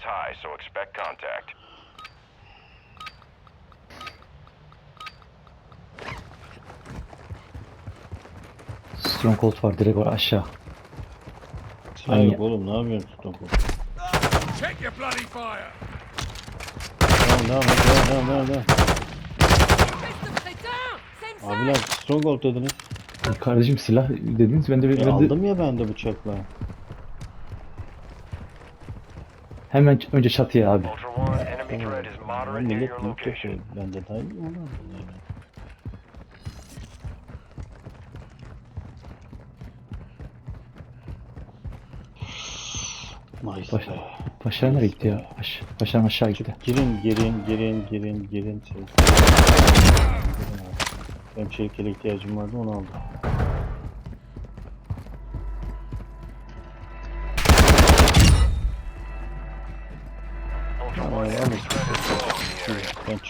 is high, so expect contact. Stronghold var direkt var aşağı. Silah Ay- yok oğlum ne yapıyorsun topu? Check your bloody fire! Tamam devam et devam devam devam. devam. Abiler stronghold dediniz. Kardeşim silah dediniz ben de, E, ben de aldım ya ben de bıçakla. Hemen önce çatıya abi. Millet location. yapıyor? Ben de dahil mi ona? Nice. Baş, be. Başar nereye gitti ya? Baş, başarım aşağı gitti. Girin girin girin girin girin. Şey. Benim çelikele ihtiyacım vardı onu aldım.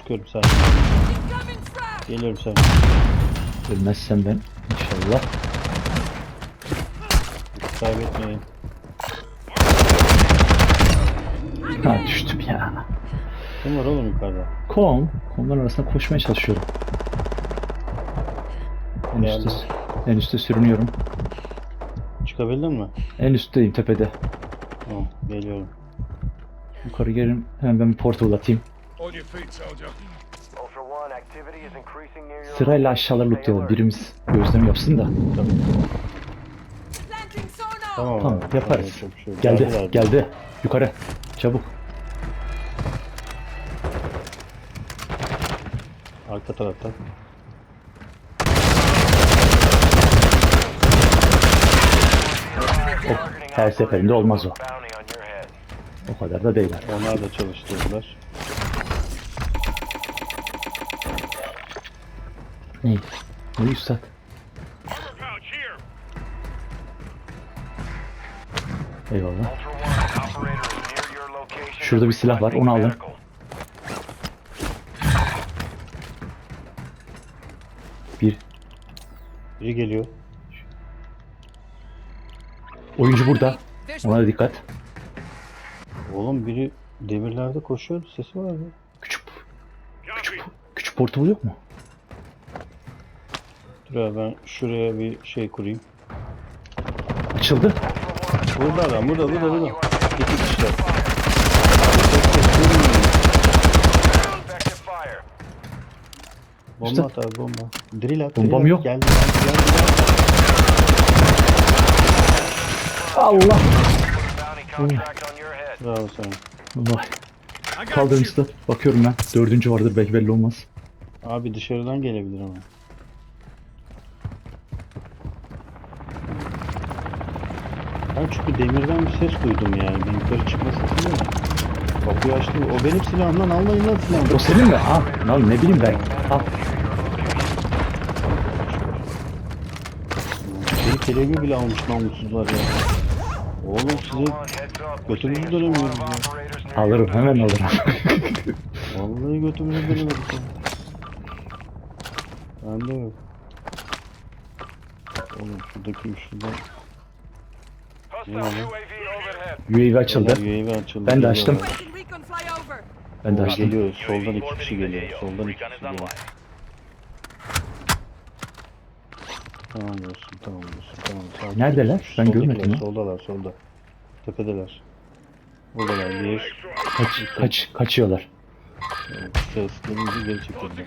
Çıkıyorum frag Geliyorum sen. Ölmezsem ben inşallah. Kaybetmeyin. Ha düştüm ya. Kim var oğlum yukarıda? Kom. Komların arasında koşmaya çalışıyorum. En üstte, en üstte sürünüyorum. Çıkabildin mi? En üstteyim tepede. Tamam geliyorum. Yukarı gelin. Hemen ben bir portal atayım. Sırayla aşağılara Stay lootlayalım. Birimiz gözlem yapsın da. Tamam. Tamam, yaparız. tamam, çok şey. Geldi Geldiler. geldi. Yukarı. Çabuk. Arka taraftan. Her seferinde olmaz o. O kadar da değil. Onlar da çalıştırdılar. Ne? Ne üstad? Eyvallah. Şurada bir silah var, onu. Medical. Bir Biri geliyor. oyuncu burada. Ona da dikkat. Oğlum biri demirlerde koşuyor. Sesi var ya. Küçük Copy! küçük portal yok mu? Dur abi ben şuraya bir şey kurayım. Açıldı. Burada adam burada burada burada. İki kişiler. Bomba Üstad. at abi bomba. Drill at. Bombam yok. Geldi geldi. Allah. Bravo sana. You! üstad. Bakıyorum ben. Dördüncü vardır belki belli olmaz. Abi dışarıdan gelebilir ama. Ben çünkü demirden bir ses duydum yani. Bir yukarı çıkma sesi değil mi? Kapıyı açtı. O benim silahımdan almayın lan silahımı. O senin mi? Ha, lan ne bileyim ben. Al. Beni kelebimi bile almış namussuzlar ya. Oğlum size götümüzü dönemiyoruz ya. Alırım hemen alırım. Vallahi götümüzü dönemedik ya. Bende yok. Oğlum şuradaki Yeah. UAV açıldı. UAV açıldı. Ben de açtım. Ben de açtım. geliyor. Soldan iki kişi geliyor. Soldan iki kişi geliyor. Tamam olsun, tamam olsun, tamam. Sakin. Neredeler? Ben Soldakiler, görmedim ya. Soldalar, solda. Tepedeler. Buradalar. Bir, Kaç, kaç, kaçıyorlar. ses gelince geri çekildi.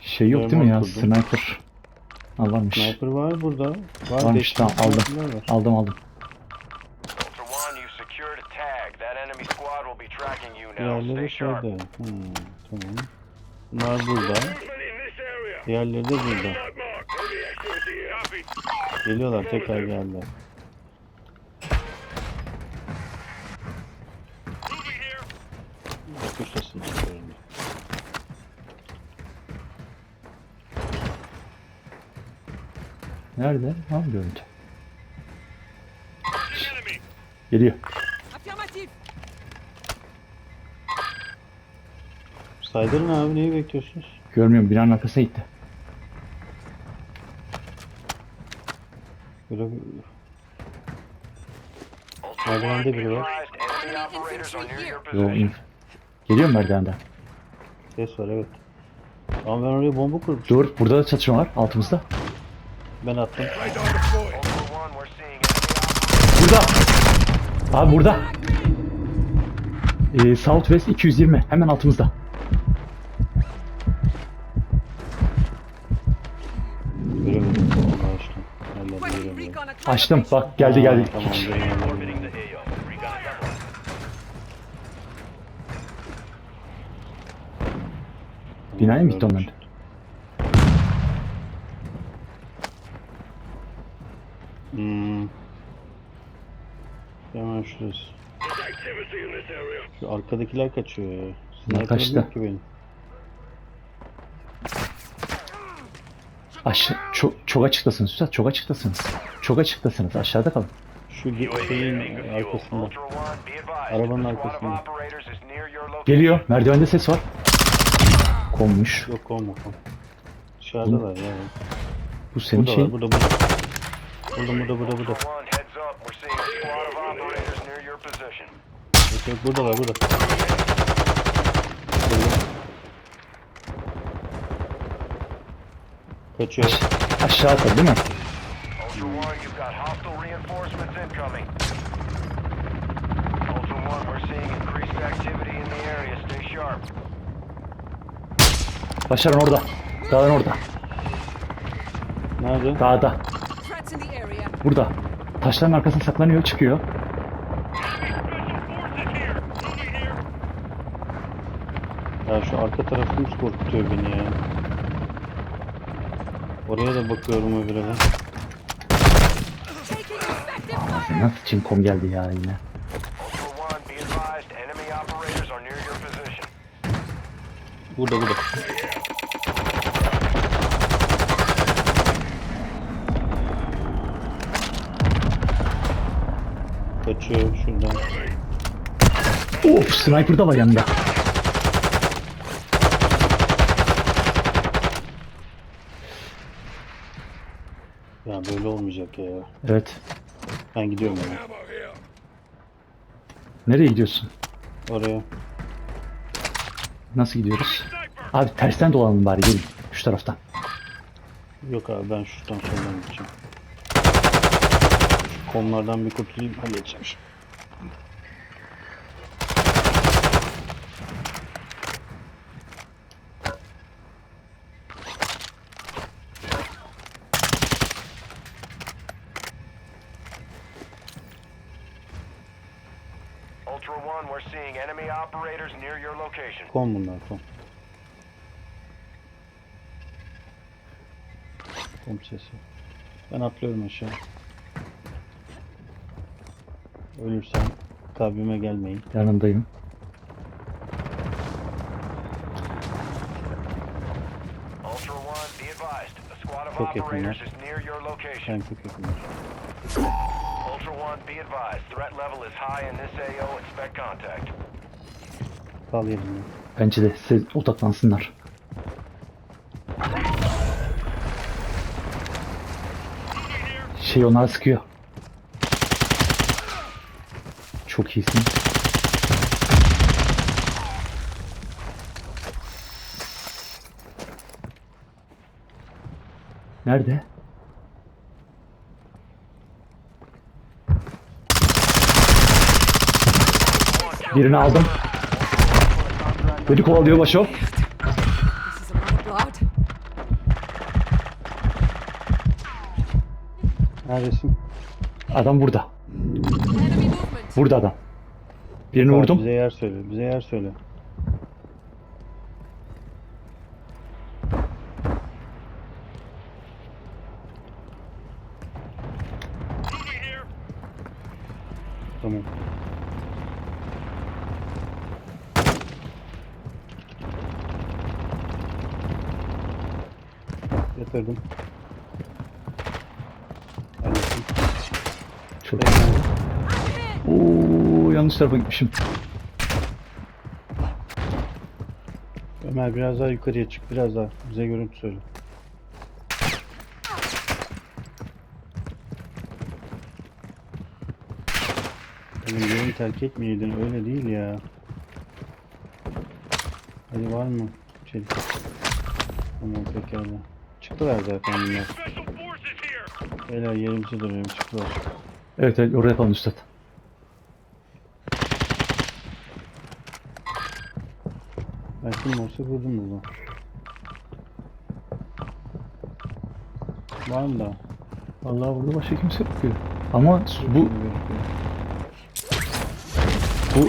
Şey yok değil mi ya? Sniper. Ha varmış. Sniper var burada. Var Varmış tamam tane aldım. Aldım aldım. Ultra One, you secured a tag. That enemy squad will be tracking you now. Diğerleri sharp. şeyde. Hmm, tamam. Bunlar burada. Diğerleri de burada. Geliyorlar tekrar geldiler. Moving Nerede? Ha görüntü. Geliyor. Saydırın abi neyi bekliyorsunuz? Görmüyorum binanın arkasına gitti. Böyle Merdivende biri var. Yo, inf. Geliyor mu merdivenden? Ses var evet. Ama ben oraya bomba kurdum. Dur burada da çatışma var altımızda. Ben attım. Burada. Abi burada. Ee, Southwest 220 hemen altımızda. Göremedim. Açtım. Bak geldi geldi. Aa, Tamam. Binaya mı gitti onlar? Hmm. Area. Şu arkadakiler kaçıyor ya. Sniper'ım kaçtı. yok ki benim. Aşağı, çok, çok açıktasınız Üstad çok açıktasınız. Çok açıktasınız aşağıda kalın. Şu şeyin arkasında. Arabanın arkasında. Geliyor merdivende ses var. Konmuş. Yok olma kon. Dışarıdalar ya. Bu senin Burada şey. var, burada burada. Burada burada burada burada. Ultra One, heads up. We're seeing a squad of operators near your position. Yok burada var burada. Burada. Kaçıyor. Aşağı atladı değil mi? Ultra One, you've got hostile reinforcements incoming. Ultra One, we're seeing increased activity in the area. Stay sharp. Başaran orada. Dağın orada. Nerede? Dağda. Burada. Taşların arkasına saklanıyor çıkıyor. Ya şu arka tarafımız korkutuyor beni ya. Oraya da bakıyorum öbürüne. Nasıl çinkom geldi ya yine. Burada burada. Kaçıyor şuradan. Of sniper da var yanında. Ya ya. Evet. Ben gidiyorum ya. Ammo here. Nereye gidiyorsun? Oraya. Nasıl gidiyoruz? Abi tersten dolanalım bari gelin. Şu taraftan. Yok abi ben şuradan soldan gideceğim. Şu komlardan bir kurtulayım halledeceğim şimdi. Ultra One, we're seeing enemy operators near your location. Kom bunlar kom. Kom sesi. Ben atlıyorum aşağı. Ölürsem kalbime gelmeyin. Yanındayım. Ultra One, be advised. A squad of Çok yakınlar. operators is near your location. Ben çok yakınım. Ultra One, be advised. Threat level is high in this AO. Expect contact. Kal yerine. Bence de size odaklansınlar. Şey onlara sıkıyor. Çok iyisin. Nerede? Birini aldım. Beni kovalıyor Başo. This is a lot of blood. Neredesin? Adam burada. Burada adam. Birini Abi vurdum. Bize yer söyle. Bize yer söyle. Yatırdım. Hallettim. Çok. Oo, yanlış tarafa gitmişim. Ömer biraz daha yukarıya çık. Biraz daha. Bize görüntü söyle. Oğlum yerini terk etmeyeydin öyle değil ya. Hadi var mı? Çelik. Tamam pekala. Çıktılar zaten bunlar. Beyler yerimize duruyorum çıktılar. Evet evet oraya kalın üstad. Ben kim olsa vurdum bunu. Var mı da? Vallahi burada başka kimse yok ki. Ama bu bu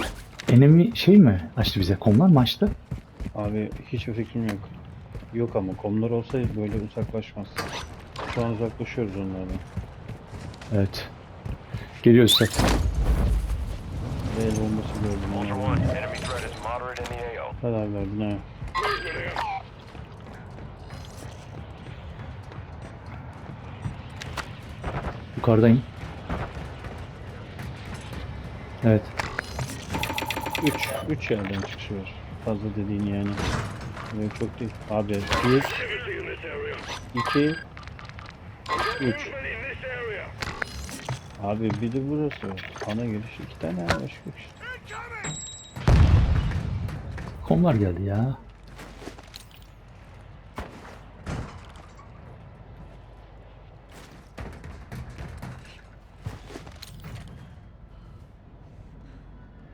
enemy şey mi açtı bize? Komlar mı açtı? Abi hiçbir fikrim yok. Yok ama komlar olsa böyle uzaklaşmaz. Şu an uzaklaşıyoruz onlardan. Evet. Geliyor üstad. El bombası gördüm. Onu abi verdin ha. Yukarıdayım. Evet. 3 3 yerden çıkışı var. Fazla dediğin yani. Böyle çok değil. Abi 1 Activity in this area. 2 3 Movement in this area. Abi bir de burası. Ana giriş iki tane başka bir şey. Komlar geldi ya.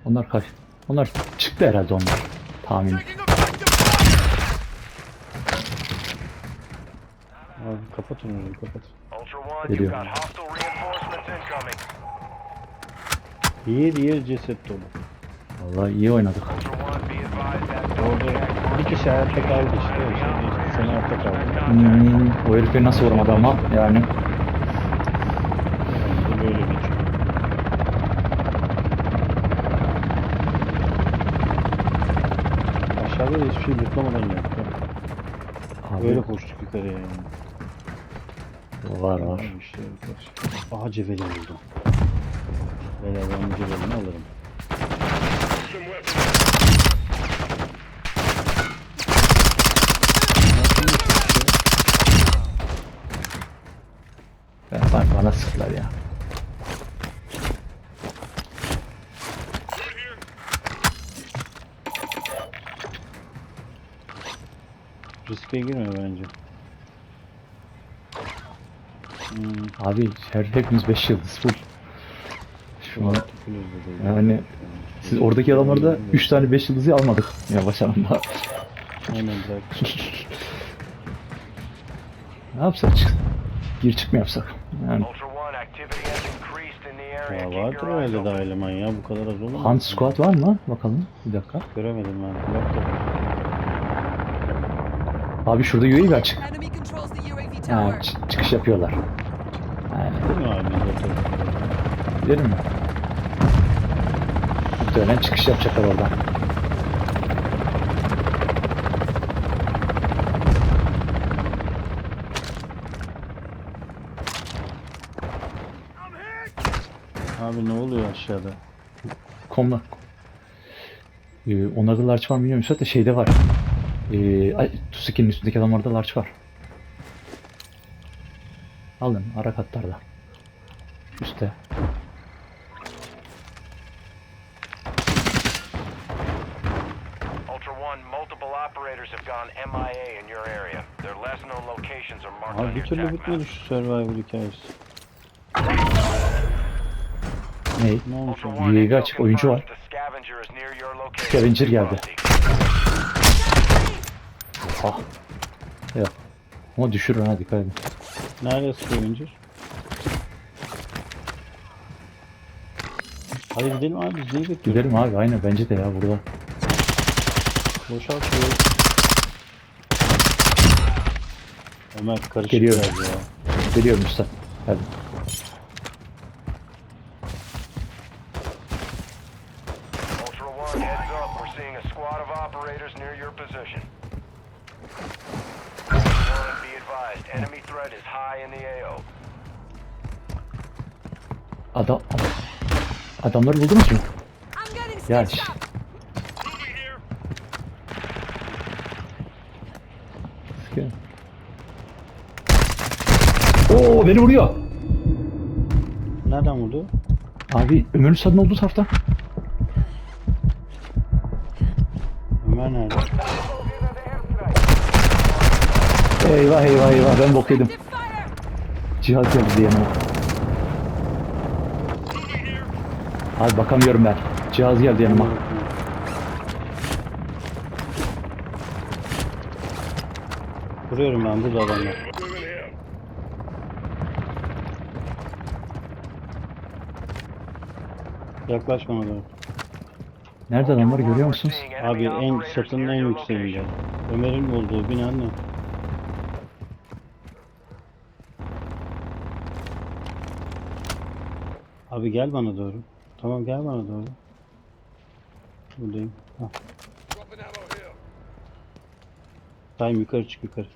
Onlar kaç? Onlar çıktı herhalde onlar. Tahmin. Abi kapat. Ultra One, you've Geliyor. Yer yer ceset dolu. Vallahi iyi oynadık. Orada bir kişi hayatta kaldı işte. Şimdi sen hayatta kaldın. Hmm, o herifi nasıl vuramadı ama yani. Herhalde böyle geçiyor. Aşağıda da hiçbir şey lootlamadan yaptı. Abi, Böyle koştuk yukarıya yani. Var var. İşte. Aha ceveli buldum. Beyler ben bu cevelini alırım. Ben, bak bana sıktılar ya. Riske girme bence. Hmm, Abi her hepimiz 5 yıldız full. Şu an yani siz oradaki adamlarda 3 tane 5 yıldızı almadık. Ya başarımda. Aynen bırak. ne yapsak çık? Gir çık mı yapsak? Yani. Ya vardır öyle daha eleman ya bu kadar az olur? Hunt Squad var mı? Bakalım. Bir dakika. Göremedim ben. Yok da. Abi şurada UAV açık. Ha, çıkış yapıyorlar. Değil mi abi? Gidelim mi? Muhtemelen çıkış yapacaklar oradan. Abi ne oluyor aşağıda? Komla. Ee, onlarda large var mı bilmiyorum. Zaten şeyde var. Ee, ay, Tusiki'nin üstündeki adamlarda large var. Locations are marked on Abi bir türlü bitmedi şu Survivor hikayesi. Ne? Ne olmuş UAV açık, oyuncu var. scavenger geldi. Ah. Yok. Ama düşürür ha dikkat edin. Nerede Scavenger? Hadi gidelim abi biz neyi bekliyoruz? Gidelim abi aynen bence de ya burada. Boşalt şurayı. Ömer karışık Geliyorum. biraz ya. Geliyorum üstten. Hadi. Ultra One, heads up. We're seeing a squad of operators near your position. Ultra One, be advised. Enemy threat is high in the AO. Adam, adam. Adamları buldunuz mu? Ya stitched ş- up. Moving here. Sıkıyorum. Oo beni vuruyor. Nereden vurdu? Abi Ömer'in sadın olduğu tarafta. Ömer nerede? Eyvah eyvah eyvah ben bok yedim. Cihaz geldi diye yanıma. Abi bakamıyorum ben. Cihaz geldi yanıma. Vuruyorum ben burada adamlar. Moving here. Yaklaş bana doğru. Nerede adamları görüyor musunuz? Abi en çatının en yükseğinde. Ömer'in olduğu binanın o. Abi gel bana doğru. Tamam gel bana doğru. Buradayım. Hah. Time yukarı çık yukarı.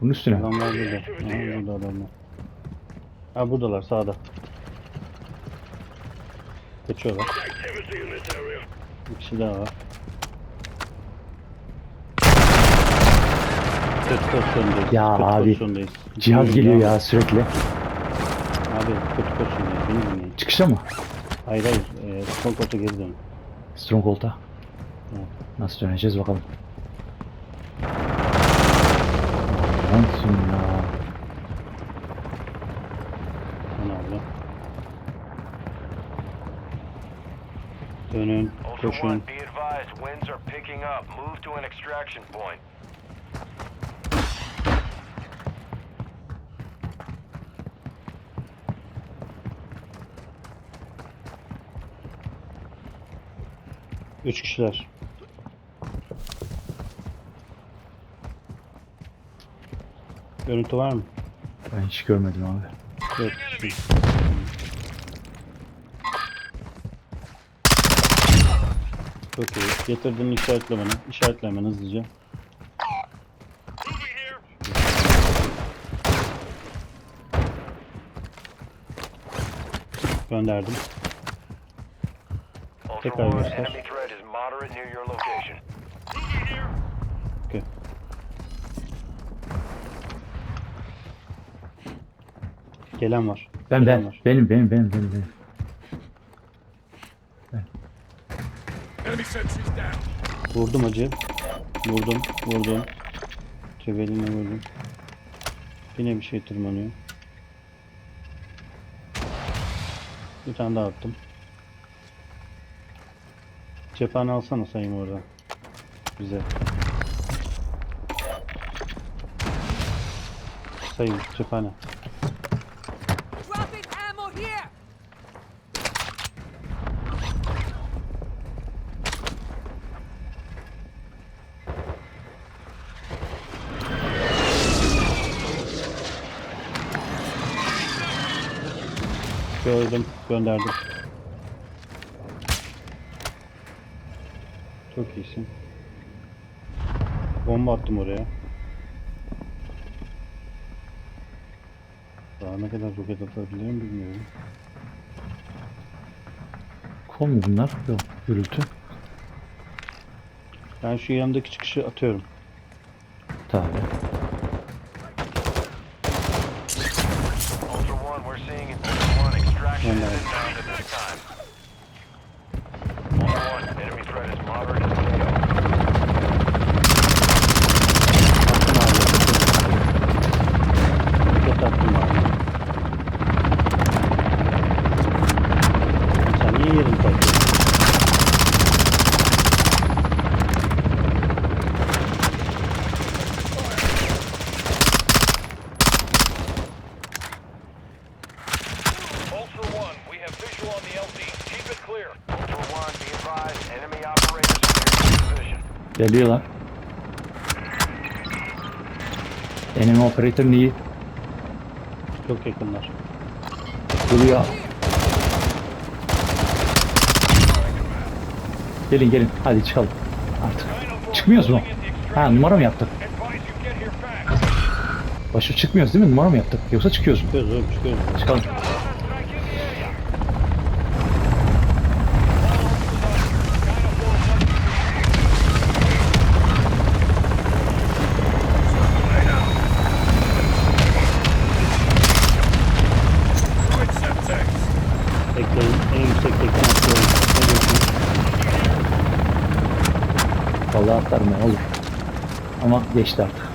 Bunun üstüne. Adamlar burada. Aha, burada adamlar. Ha buradalar sağda. Kaçıyorlar. Bir kişi daha var. Kötü pozisyondayız. Ya abi. Cihaz geliyor ya. sürekli. Abi kötü pozisyondayız. Beni dinleyin. Çıkışta mı? Hayır hayır. E, kota geri dön. Stronghold'a. Evet. Nasıl döneceğiz bakalım. Nasıl ya? Sen abla. Dönün. Koşun. Üç kişiler. Görüntü var mı? Ben hiç görmedim abi. Yok. Çok iyi. Getirdiğini işaretle bana. İşaretle hemen hızlıca. Gönderdim. Tekrar göster. enemy threat is moderate near your location. Moving here. Okey. Gelen var. Ben Gelen ben. var. Benim benim benim benim. benim. Vurdum acı. Vurdum. Vurdum. Tebeline vurdum. Yine bir şey tırmanıyor. Bir tane daha attım. Cephane alsana sayım orada. Bize. Sayım cephane. Gördüm, gönderdim. Çok iyisin. Bomba attım oraya. Daha ne kadar roket atabilirim bilmiyorum. Kol mu bunlar? Yok. Gürültü. Ben şu yanındaki çıkışı atıyorum. Tabii. Ultra One, we're seeing it. Ultra One, extraction And, uh, is inbound at this time. Ultra One, enemy threat is moderate as we go. Attım abi. Roket attım abi. Sen niye yerini takıyorsun? Ultra One, we have visual on the LZ. Keep it clear. Ultra One, be advised, enemy operators are in your position. Geliyorlar. Enemy operator iyi. Çok yakınlar. Duruyor. Gelin gelin. Hadi çıkalım. Artık. Çıkmıyoruz mu? Ha numara mı yaptık? Başı çıkmıyoruz değil mi? Numara mı yaptık? Yoksa çıkıyoruz mu? Çıkıyoruz oğlum çıkıyoruz. Çıkalım. en yüksektekten atlıyorum. Ne? Vallahi atlarım ben olur. Ama geçti artık.